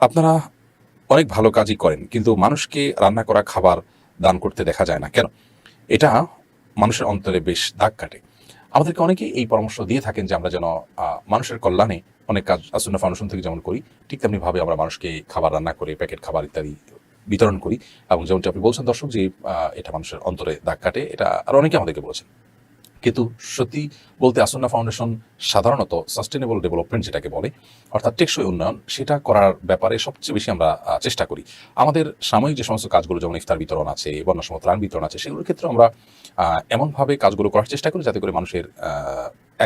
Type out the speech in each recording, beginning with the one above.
আপনারা অনেক ভালো কাজই করেন, কিন্তু মানুষকে রান্না করা খাবার দান করতে দেখা যায় না। কেন? এটা মানুষের অন্তরে বেশ দাগ কাটে। আমাদেরকে অনেকেই এই পরামর্শ দিয়ে থাকেন যে আমরা যেন মানুষের কল্যাণে অনেক কাজ আসুন্না ফাউন্ডেশন থেকে যেমন করি, ঠিক তেমনি ভাবে আমরা মানুষকে খাবার রান্না করে, প্যাকেট খাবার ইত্যাদি বিতরণ করি। এবং যেমনটি আপনি বলছেন দর্শক যে এটা মানুষের অন্তরে দাগ কাটে, এটা আর অনেকে আমাদেরকে বলেছেন। কিন্তু সত্যি বলতে আসন্না ফাউন্ডেশন সাধারণত সাস্টেনেবল ডেভেলপমেন্ট যেটাকে বলে, অর্থাৎ টেকসই উন্নয়ন, সেটা করার ব্যাপারে সবচেয়ে বেশি আমরা চেষ্টা করি। আমাদের সাময়িক যে সমস্ত কাজগুলো, যেমন ইফতার বিতরণ আছে বন্যা সময় ত্রাণ বিতরণ আছে, সেগুলোর ক্ষেত্রে আমরা এমনভাবে কাজগুলো করার চেষ্টা করি যাতে করে মানুষের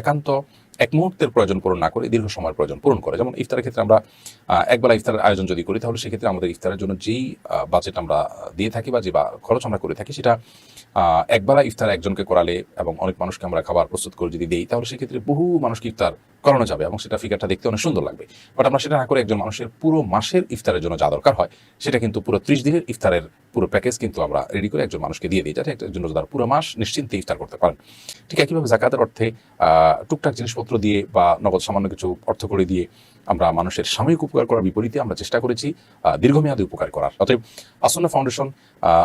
একান্ত এক মুহূর্তের প্রয়োজন পূরণ না করে, দীর্ঘ সময়ের প্রয়োজন পূরণ করে। যেমন ইফতারের ক্ষেত্রে আমরা একবেলা ইফতারের আয়োজন যদি করি, তাহলে সেক্ষেত্রে আমাদের ইফতারের জন্য যেই বাজেট আমরা দিয়ে থাকি বা যে, বা খরচ আমরা করে থাকি, সেটা একবেলা ইফতার একজনকে করালে এবং অনেক মানুষকে আমরা খাবার প্রস্তুত করে যদি দিই, তাহলে সেক্ষেত্রে বহু মানুষকে ইফতার করানো যাবে এবং সেটা ফিগারটা দেখতে অনেক সুন্দর লাগবে। বাট আমরা সেটা না করে একজন মানুষের পুরো মাসের ইফতারের জন্য যা দরকার হয়, সেটা কিন্তু পুরো ত্রিশ দিনের ইফতারের পুরো প্যাকেজ কিন্তু আমরা রেডি করে একজন মানুষকে দিয়ে দিই, যাতে একজন রোজাদার পুরো মাস নিশ্চিন্তে ইফতার করতে পারেন। ঠিক একইভাবে জাকাতের অর্থে টুকটাক জিনিসপত্র দিয়ে বা নগদ সামান্য কিছু অর্থ করে দিয়ে আমরা মানুষের সাময়িক উপকার করার বিপরীতে আমরা চেষ্টা করেছি দীর্ঘমেয়াদী উপকার করার। অতএব আসন্না ফাউন্ডেশন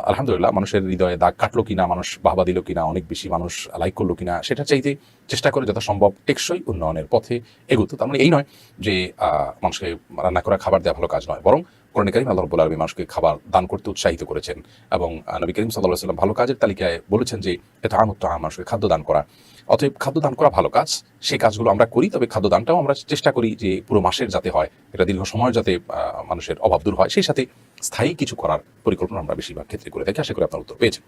আলহামদুলিল্লাহ মানুষের হৃদয়ে দাগ কাটলো কিনা, মানুষ বাহবা দিল কিনা, অনেক বেশি মানুষ লাইক করল কিনা, সেটা চাইতে চেষ্টা করে যথাসম্ভব টেকসই উন্নয়নের পথে এগোতে। তার মানে এই নয় যে মানুষকে রান্না করা, খাবার দেওয়া ভালো কাজ নয়, বরং কোরআন করিম আল্লাহ রব্বুল আলমী মানুষকে খাবার দান করতে উৎসাহিত করেছেন এবং নবী করিম সাল্লাহ সাল্লাম ভালো কাজের তালিকায় বলেছেন যে এটা আমত্ত আহ মানুষকে খাদ্য দান করা। অতএব খাদ্য দান করা ভালো কাজ। সেই কাজগুলো আমরা করি, তবে খাদ্য দানটাও আমরা চেষ্টা করি যে, পুরো মাসের যাতে হয়, এটা দীর্ঘ সময় যাতে মানুষের অভাব দূর হয়, সেই সাথে স্থায়ী কিছু করার পরিকল্পনা আমরা বেশিরভাগ ক্ষেত্রে করে থাকি। আশা করি আপনার উত্তর পেয়েছেন।